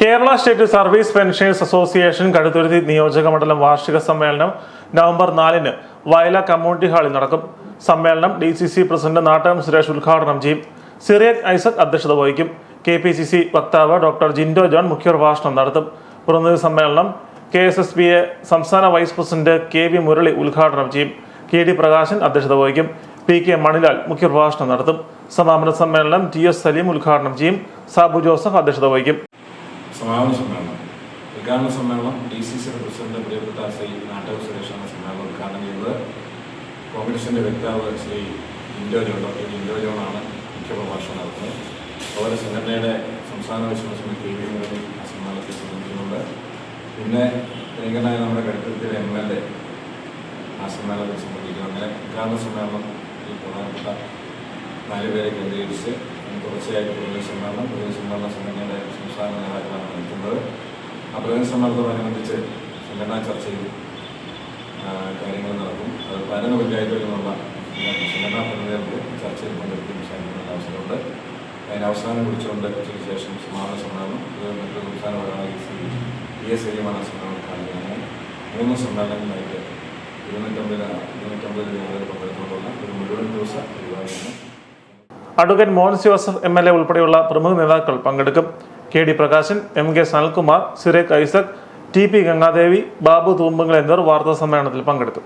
Kerala state service pensioners association Kaduthuruthy നിയോജക മണ്ഡലം വാർഷിക സമ്മേളനം നവംബർ നാലിന് വയല കമ്മ്യൂണിറ്റി ഹാളിൽ നടക്കും. സമ്മേളനം D C C president Nattakam Suresh ഉദ്ഘാടനം ചെയ്യും. സിറിയക് ഐസക് അധ്യക്ഷത വഹിക്കും. കെ പി സി സി വക്താവ് ഡോക്ടർ ജിൻഡോ ജോൺ മുഖ്യപ്രഭാഷണം നടത്തും. പ്രതിനിധി സമ്മേളനം K S S P A സംസ്ഥാന vice president K V Murali ഉദ്ഘാടനം ചെയ്യും. കെ ഡി പ്രകാശൻ അധ്യക്ഷത വഹിക്കും. പി കെ മണിലാൽ മുഖ്യപ്രഭാഷണം നടത്തും. സമാപന സമ്മേളനം ടി എസ് സലീം ഉദ്ഘാടനം ചെയ്യും. സാബു ജോസഫ് അധ്യക്ഷത വഹിക്കും. സമാപന സമ്മേളനം. ഉദ്ഘാടന സമ്മേളനം ഡി സി സിയുടെ പ്രസിഡന്റ് പ്രിയപ്പെട്ട ശ്രീ നാട്ടക സുരേഷാണ് സമ്മേളനം ഉദ്ഘാടനം ചെയ്തത്. കോമ്പറ്റീഷന്റെ വക്താവ് Shri Indo John doctor Indo ജോണാണ് മുഖ്യപ്രഭാഷണം നടത്തുന്നത്. അതുപോലെ സംഘടനയുടെ സംസ്ഥാന വിശ്വാസം കെ വി മുരളി ആ സമ്മേളനത്തിൽ സംബന്ധിക്കുന്നുണ്ട്. പിന്നെ പ്രിയങ്കനായ നമ്മുടെ കടുത്തിലെ എം എൽ എ ആ സമ്മേളനത്തിൽ സംബന്ധിക്കുന്നു. അങ്ങനെ ഉദ്ഘാടന സമ്മേളനം ഈ പ്രധാനപ്പെട്ട നാലുപേരെ കേന്ദ്രീകരിച്ച് തുടർച്ചയായിട്ട് പ്രതിനിധി സമ്മേളനം പ്രതിനിധി സമ്മേളന സംഘടനയുടെ സംസ്ഥാന നേതാക്കളാണ് നയിക്കുന്നത് ആ പ്രതിനിധി സമ്മേളനത്തോടനുബന്ധിച്ച് സംഘടനാ ചർച്ചയും ആ, കാര്യങ്ങൾ നടക്കും. അത് പതിനൊന്ന് പഞ്ചായത്തുകളിലുള്ള സംഘടനാ പ്രതിനിധികൾക്ക് ചർച്ചയിൽ പങ്കെടുത്ത് സംസാരിക്കുന്ന അവസരമുണ്ട് അതിന് അവസാനം കുറിച്ചുകൊണ്ട് ഉച്ചയ്ക്ക് ശേഷം സമാപന സമ്മേളനം. ഇത് സംസ്ഥാന ഭാരവാഹി സി പി എസ് സലീമാണ് സമ്മേളനം കാണിക്കുന്നത് മൂന്ന് സമ്മേളനങ്ങളായിട്ട് ഇരുന്നൂറ്റമ്പത് Mohan Joseph M L A ഉൾപ്പെടെയുള്ള പ്രമുഖ നേതാക്കൾ പങ്കെടുക്കും. K D Prakashan M K Sanalkumar Cyriac Isaac T P Gangadevi Babu Thumpangal എന്നിവർ വാർത്താ സമ്മേളനത്തിൽ പങ്കെടുക്കും